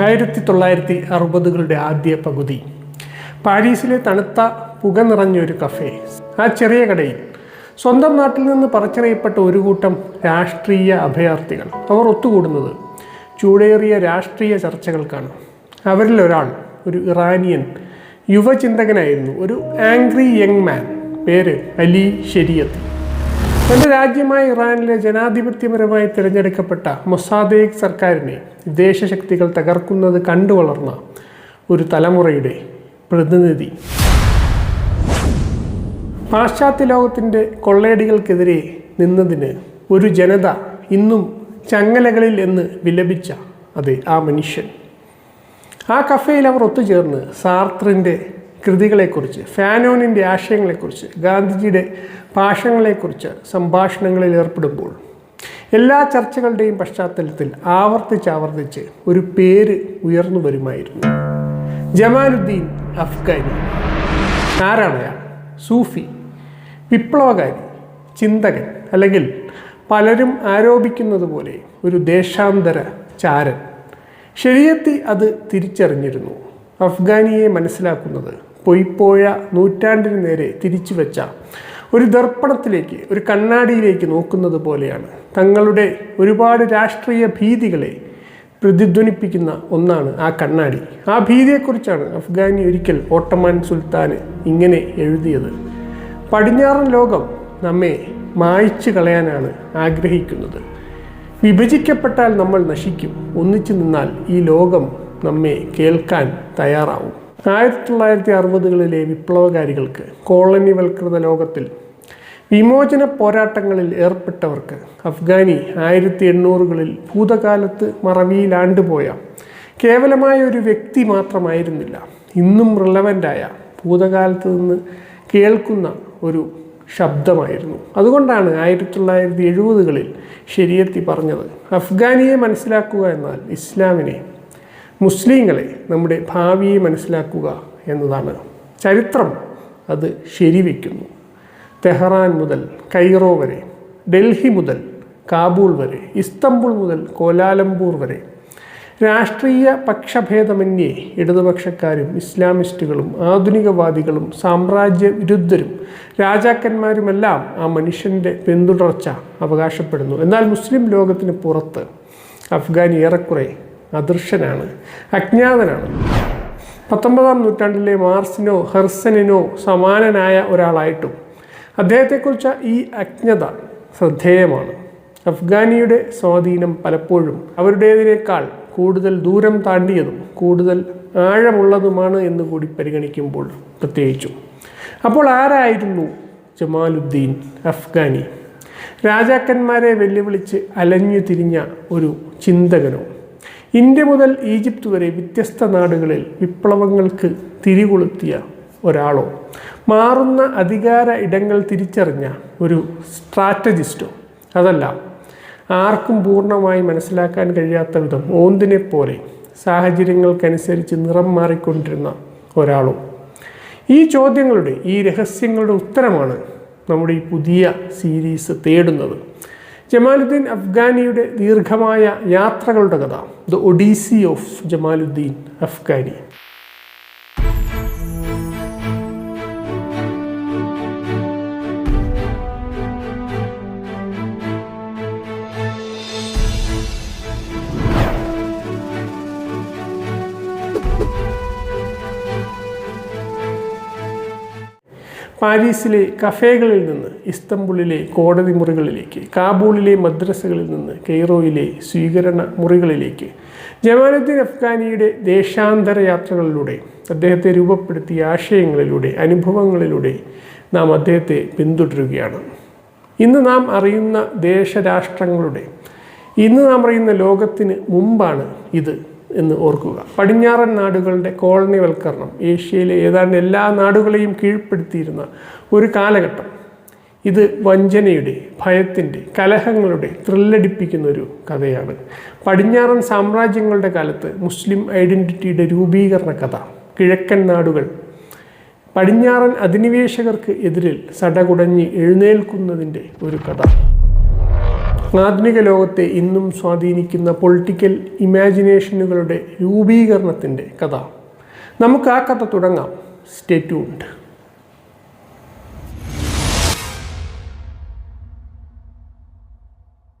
ആയിരത്തി തൊള്ളായിരത്തി അറുപതുകളുടെ ആദ്യ പകുതി. പാരീസിലെ തണുത്ത പുക നിറഞ്ഞൊരു കഫേ. ആ ചെറിയ കടയിൽ. സ്വന്തം നാട്ടിൽ നിന്ന് പറിച്ചറിയപ്പെട്ട ഒരു കൂട്ടം രാഷ്ട്രീയ അഭയാർത്ഥികൾ. അവർ ഒത്തുകൂടുന്നത് ചൂടേറിയ രാഷ്ട്രീയ ചർച്ചകൾക്കാണ്. അവരിൽ ഒരാൾ ഒരു ഇറാനിയൻ യുവചിന്തകനായിരുന്നു. ഒരു ആംഗ്രി യങ് മാൻ. പേര് അലി ഷെരിയത്ത് തന്റെ രാജ്യമായ ഇറാനിലെ ജനാധിപത്യപരമായി തിരഞ്ഞെടുക്കപ്പെട്ട മൊസാദേക് സർക്കാരിനെ വിദേശശക്തികൾ തകർക്കുന്നത് കണ്ടു വളർന്ന ഒരു തലമുറയുടെ പ്രതിനിധി. പാശ്ചാത്യ ലോകത്തിന്റെ കൊള്ളയടികൾക്കെതിരെ നിന്നതിന് ഒരു ജനത ഇന്നും ചങ്ങലകളിൽ എന്ന് വിലപിച്ച അതെ ആ മനുഷ്യൻ. ആ കഫേയിൽ അവർ ഒത്തുചേർന്ന് സാർത്രിന്റെ കൃതികളെക്കുറിച്ച് ഫാനോനിന്റെ ആശയങ്ങളെക്കുറിച്ച് ഗാന്ധിജിയുടെ ഭാഷണങ്ങളെക്കുറിച്ച് സംഭാഷണങ്ങളിൽ ഏർപ്പെടുമ്പോൾ എല്ലാ ചർച്ചകളുടെയും പശ്ചാത്തലത്തിൽ ആവർത്തിച്ചാവർത്തിച്ച് ആവർത്തിച്ച് ഒരു പേര് ഉയർന്നു വരുമായിരുന്നു. ജമാലുദ്ദീൻ അഫ്ഗാനി. ആരാണ് സൂഫി വിപ്ലവകാരി ചിന്തകൻ അല്ലെങ്കിൽ പലരും ആരോപിക്കുന്നത് പോലെ ഒരു ദേശാന്തര ചാരൻ. ശരിയെത്തി അത് തിരിച്ചറിഞ്ഞിരുന്നു. അഫ്ഗാനിയെ മനസ്സിലാക്കുന്നത് പൊയ്പോയ നൂറ്റാണ്ടിന് നേരെ തിരിച്ചു വെച്ച ഒരു ദർപ്പണത്തിലേക്ക് ഒരു കണ്ണാടിയിലേക്ക് നോക്കുന്നത് പോലെയാണ്. തങ്ങളുടെ ഒരുപാട് രാഷ്ട്രീയ ഭീതികളെ പ്രതിധ്വനിപ്പിക്കുന്ന ഒന്നാണ് ആ കണ്ണാടി. ആ ഭീതിയെക്കുറിച്ചാണ് അഫ്ഗാനി ഒരിക്കൽ ഓട്ടമാൻ സുൽത്താന് ഇങ്ങനെ എഴുതിയത്. പടിഞ്ഞാറൻ ലോകം നമ്മെ മായ്ച്ചു കളയാനാണ് ആഗ്രഹിക്കുന്നത്. വിഭജിക്കപ്പെട്ടാൽ നമ്മൾ നശിക്കും. ഒന്നിച്ചു നിന്നാൽ ഈ ലോകം നമ്മെ കേൾക്കാൻ തയ്യാറാവും. ആയിരത്തി തൊള്ളായിരത്തി അറുപതുകളിലെ വിപ്ലവകാരികൾക്ക് കോളനിവൽകൃത ലോകത്തിൽ വിമോചന പോരാട്ടങ്ങളിൽ ഏർപ്പെട്ടവർക്ക് അഫ്ഗാനി ആയിരത്തി എണ്ണൂറുകളിൽ ഭൂതകാലത്ത് മറവിയിലാണ്ടുപോയ കേവലമായ ഒരു വ്യക്തി മാത്രമായിരുന്നില്ല. ഇന്നും റിലവന്റായ ഭൂതകാലത്ത് നിന്ന് കേൾക്കുന്ന ഒരു ശബ്ദമായിരുന്നു. അതുകൊണ്ടാണ് ആയിരത്തി തൊള്ളായിരത്തി എഴുപതുകളിൽ ശരിയെത്തി പറഞ്ഞത്. അഫ്ഗാനിയെ മനസ്സിലാക്കുക എന്നാൽ ഇസ്ലാമിനെ മുസ്ലിങ്ങളെ നമ്മുടെ ഭാവിയെ മനസ്സിലാക്കുക എന്നതാണ്. ചരിത്രം അത് ശരിവെക്കുന്നു. തെഹ്റാൻ മുതൽ കൈറോ വരെ ഡൽഹി മുതൽ കാബൂൾ വരെ ഇസ്തംബുൾ മുതൽ കോലാലംപൂർ വരെ രാഷ്ട്രീയ പക്ഷഭേദമന്യേ ഇടതുപക്ഷക്കാരും ഇസ്ലാമിസ്റ്റുകളും ആധുനികവാദികളും സാമ്രാജ്യ വിരുദ്ധരും രാജാക്കന്മാരുമെല്ലാം ആ മനുഷ്യന്റെ പിന്തുടർച്ച അവകാശപ്പെടുന്നു. എന്നാൽ മുസ്ലിം ലോകത്തിന് പുറത്ത് അഫ്ഗാനി ഏറെക്കുറെ അദൃശ്യനാണ് അജ്ഞാതനാണ്. പത്തൊമ്പതാം നൂറ്റാണ്ടിലെ മാർസിനോ ഹെർസനിനോ സമാനനായ ഒരാളായിട്ടും അദ്ദേഹത്തെക്കുറിച്ച് ഈ അജ്ഞത ശ്രദ്ധേയമാണ്. അഫ്ഗാനിയുടെ സ്വാധീനം പലപ്പോഴും അവരുടേതിനേക്കാൾ കൂടുതൽ ദൂരം താണ്ടിയതും കൂടുതൽ ആഴമുള്ളതുമാണ് എന്ന് കൂടി പരിഗണിക്കുമ്പോൾ പ്രത്യേകിച്ചും. അപ്പോൾ ആരായിരുന്നു ജമാലുദ്ദീൻ അഫ്ഗാനി? രാജാക്കന്മാരെ വെല്ലുവിളിച്ച് അലഞ്ഞു തിരിഞ്ഞ ഒരു ചിന്തകനോ ഇന്ത്യ മുതൽ ഈജിപ്ത് വരെ വ്യത്യസ്ത നാടുകളിൽ വിപ്ലവങ്ങൾക്ക് തിരികൊളുത്തിയ ഒരാളോ മാറുന്ന അധികാര ഇടങ്ങൾ തിരിച്ചറിഞ്ഞ ഒരു സ്ട്രാറ്റജിസ്റ്റോ. അതല്ല ആർക്കും പൂർണമായി മനസ്സിലാക്കാൻ കഴിയാത്ത വിധം ഓന്തിനെ പോലെ സാഹചര്യങ്ങൾക്കനുസരിച്ച് നിറം മാറിക്കൊണ്ടിരുന്ന ഒരാളോ. ഈ ചോദ്യങ്ങളുടെ ഈ രഹസ്യങ്ങളുടെ ഉത്തരമാണ് നമ്മുടെ ഈ പുതിയ സീരീസ് തേടുന്നത്. ജമാലുദ്ദീൻ അഫ്ഗാനിയുടെ ദീർഘമായ യാത്രകളുടെ കഥ. The Odyssey of Jamaluddin Afghani. പാരീസിലെ കഫേകളിൽ നിന്ന് ഇസ്തംബുളിലെ കോടതി മുറികളിലേക്ക് കാബൂളിലെ മദ്രസകളിൽ നിന്ന് കെയ്റോയിലെ സ്വീകരണ മുറികളിലേക്ക് ജമാലുദ്ദീൻ അഫ്ഗാനിയുടെ ദേശാന്തര യാത്രകളിലൂടെ അദ്ദേഹത്തെ രൂപപ്പെടുത്തിയ ആശയങ്ങളിലൂടെ അനുഭവങ്ങളിലൂടെ നാം അദ്ദേഹത്തെ പിന്തുടരുകയാണ്. ഇന്ന് നാം അറിയുന്ന ദേശരാഷ്ട്രങ്ങളുടെ ഇന്ന് നാം അറിയുന്ന ലോകത്തിന് മുമ്പാണ് ഇത്. എന്ന് ഓർക്കുക. പടിഞ്ഞാറൻ നാടുകളുടെ കോളനിവൽക്കരണം ഏഷ്യയിലെ ഏതാണ്ട് എല്ലാ നാടുകളെയും കീഴ്പ്പെടുത്തിയിരുന്ന ഒരു കാലഘട്ടം ഇത് വഞ്ചനയുടെ ഭയത്തിന്റെ കലഹങ്ങളുടെ ത്രില്ലടിപ്പിക്കുന്ന ഒരു കഥയാണ്. പടിഞ്ഞാറൻ സാമ്രാജ്യങ്ങളുടെ കാലത്ത് മുസ്ലിം ഐഡന്റിറ്റിയുടെ രൂപീകരണ കഥ കിഴക്കൻ നാടുകൾ. പടിഞ്ഞാറൻ അധിനിവേശകർക്ക് എതിരിൽ സടകുടഞ്ഞ് എഴുന്നേൽക്കുന്നതിന്റെ ഒരു കഥ. ആധുനിക ലോകത്തെ ഇന്നും സ്വാധീനിക്കുന്ന പൊളിറ്റിക്കൽ ഇമാജിനേഷനുകളുടെ രൂപീകരണത്തിന്റെ കഥ. നമുക്ക് ആ കഥ തുടങ്ങാം. സ്റ്റേറ്റ്യൂണ്ട്